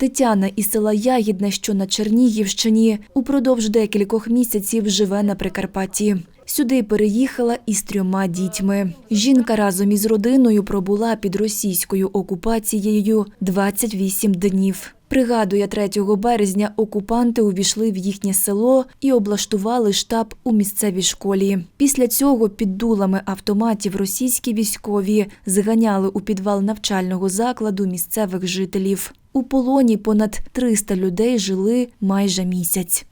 Тетяна із села Ягідне, що на Чернігівщині, упродовж декількох місяців живе на Прикарпатті. Сюди переїхала із трьома дітьми. Жінка разом із родиною пробула під російською окупацією 28 днів. Пригадує, 3 березня окупанти увійшли в їхнє село і облаштували штаб у місцевій школі. Після цього під дулами автоматів російські військові зганяли у підвал навчального закладу місцевих жителів. У полоні понад 300 людей жили майже місяць.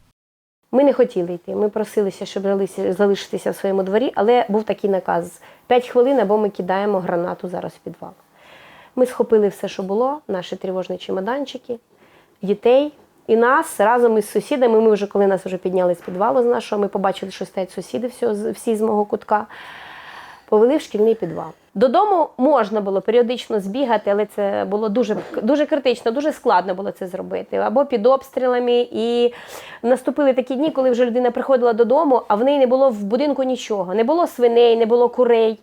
Ми не хотіли йти. Ми просилися, щоб залишитися- в своєму дворі, але був такий наказ: 5 хвилин або ми кидаємо гранату зараз в підвал. Ми схопили все, що було, наші тривожні чемоданчики, дітей і нас разом із сусідами. Ми вже коли нас вже підняли з підвалу з нашого, ми побачили, що стоять сусіди всі з мого кутка. Повели в шкільний підвал. Додому можна було періодично збігати, але це було дуже, дуже критично, дуже складно було це зробити. Або під обстрілами. І наступили такі дні, коли вже людина приходила додому, а в неї не було в будинку нічого. Не було свиней, не було курей,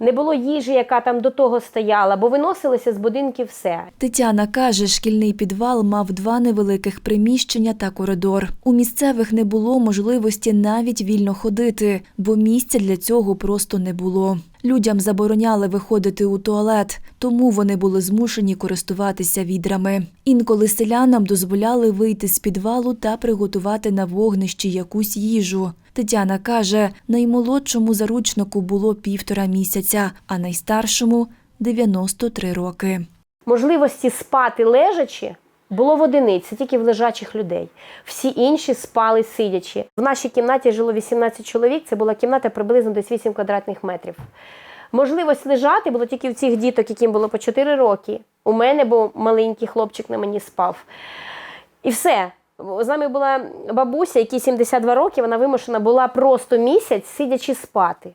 не було їжі, яка там до того стояла, бо виносилося з будинків все. Тетяна каже, шкільний підвал мав два невеликих приміщення та коридор. У місцевих не було можливості навіть вільно ходити, бо місця для цього просто не було. Людям забороняли виходити у туалет, тому вони були змушені користуватися відрами. Інколи селянам дозволяли вийти з підвалу та приготувати на вогнищі якусь їжу. Тетяна каже, наймолодшому заручнику було півтора місяця, а найстаршому 93 роки. Можливості спати лежачи було в одиниці, тільки в лежачих людей. Всі інші спали сидячи. В нашій кімнаті жило 18 чоловік. Це була кімната приблизно десь 8 квадратних метрів. Можливість лежати було тільки в цих діток, яким було по 4 роки. У мене, бо маленький хлопчик на мені спав. І все. З нами була бабуся, якій 72 роки, вона вимушена була просто місяць сидячи спати.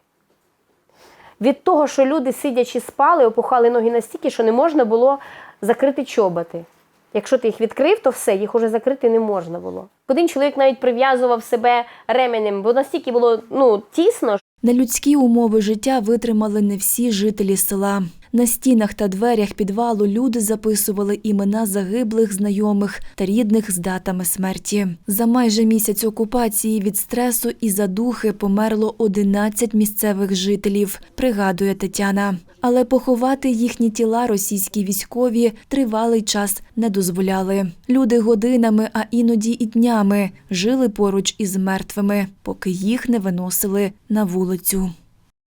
Від того, що люди сидячи спали, опухали ноги настільки, що не можна було закрити чоботи. Якщо ти їх відкрив, то все, їх уже закрити не можна було. Один чоловік навіть прив'язував себе ременем, бо настільки було ну, тісно. Нелюдські умови життя витримали не всі жителі села. На стінах та дверях підвалу люди записували імена загиблих знайомих та рідних з датами смерті. За майже місяць окупації від стресу і задухи померло 11 місцевих жителів, пригадує Тетяна. Але поховати їхні тіла російські військові тривалий час не дозволяли. Люди годинами, а іноді і днями жили поруч із мертвими, поки їх не виносили на вулицю.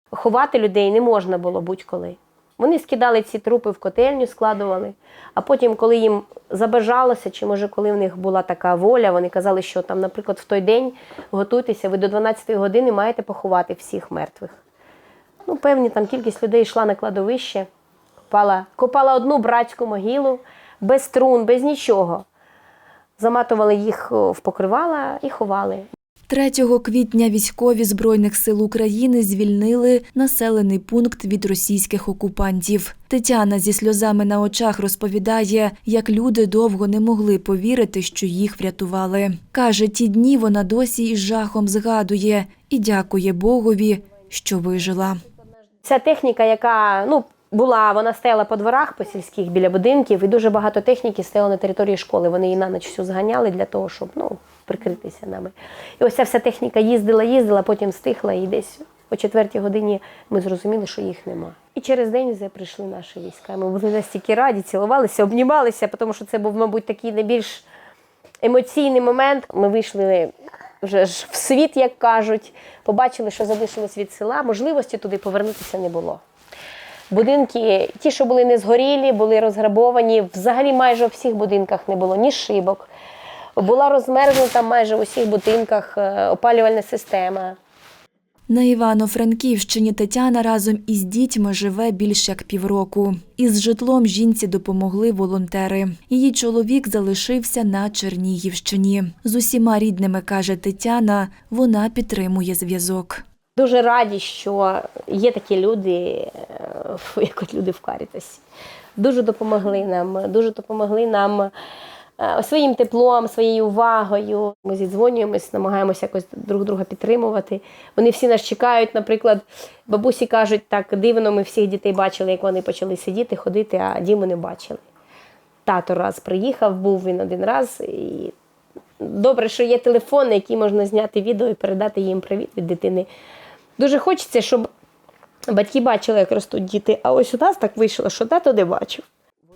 Ховати людей не можна було будь-коли. Вони скидали ці трупи в котельню, складували. А потім, коли їм забажалося, чи може коли в них була така воля, вони казали, що там, наприклад, в той день готуйтеся, ви до 12 години маєте поховати всіх мертвих. Ну, певні там кількість людей йшла на кладовище, копала, копала одну братську могилу, без струн, без нічого. Заматували їх в покривала і ховали. 3 квітня військові Збройних сил України звільнили населений пункт від російських окупантів. Тетяна зі сльозами на очах розповідає, як люди довго не могли повірити, що їх врятували. Каже, ті дні вона досі із жахом згадує і дякує Богові, що вижила. Ця техніка, яка ну, була, вона стояла по дворах, по сільських біля будинків, і дуже багато техніки стояло на території школи. Вони її на ніч всю зганяли для того, щоб ну, прикритися нами. І ось ця вся техніка їздила, їздила, потім стихла, і десь о четвертій годині ми зрозуміли, що їх нема. І через день вже прийшли наші війська. Ми були настільки раді, цілувалися, обнімалися, тому що це був, мабуть, такий найбільш емоційний момент. Ми вийшли вже ж в світ, як кажуть, побачили, що залишилось від села. Можливості туди повернутися не було. Будинки, ті, що були не згорілі, були розграбовані. Взагалі майже у всіх будинках не було ні шибок. Була розмерзнута майже у всіх будинках е, опалювальна система. На Івано-Франківщині Тетяна разом із дітьми живе більш як півроку. Із житлом жінці допомогли волонтери. Її чоловік залишився на Чернігівщині. З усіма рідними, каже Тетяна, вона підтримує зв'язок. Дуже раді, що є такі люди, е, як от люди в Карітасі. Дуже допомогли нам, дуже допомогли нам своїм теплом, своєю увагою. Ми зідзвонюємось, намагаємося якось друг друга підтримувати. Вони всі нас чекають. Наприклад, бабусі кажуть, так дивно, ми всіх дітей бачили, як вони почали сидіти, ходити, а Діму не бачили. тато раз приїхав, був він один раз. І добре, що є телефон, на який можна зняти відео і передати їм привіт від дитини. Дуже хочеться, щоб батьки бачили, як ростуть діти. А ось у нас так вийшло, що тато не бачив.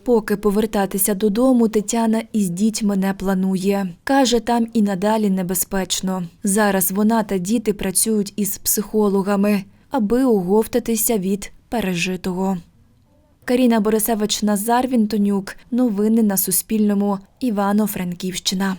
Поки повертатися додому, Тетяна із дітьми не планує. Каже, там і надалі небезпечно. Зараз вона та діти працюють із психологами, аби оговтатися від пережитого. Каріна Борисевич Назар Вінтонюк. Новини на Суспільному. Івано-Франківщина.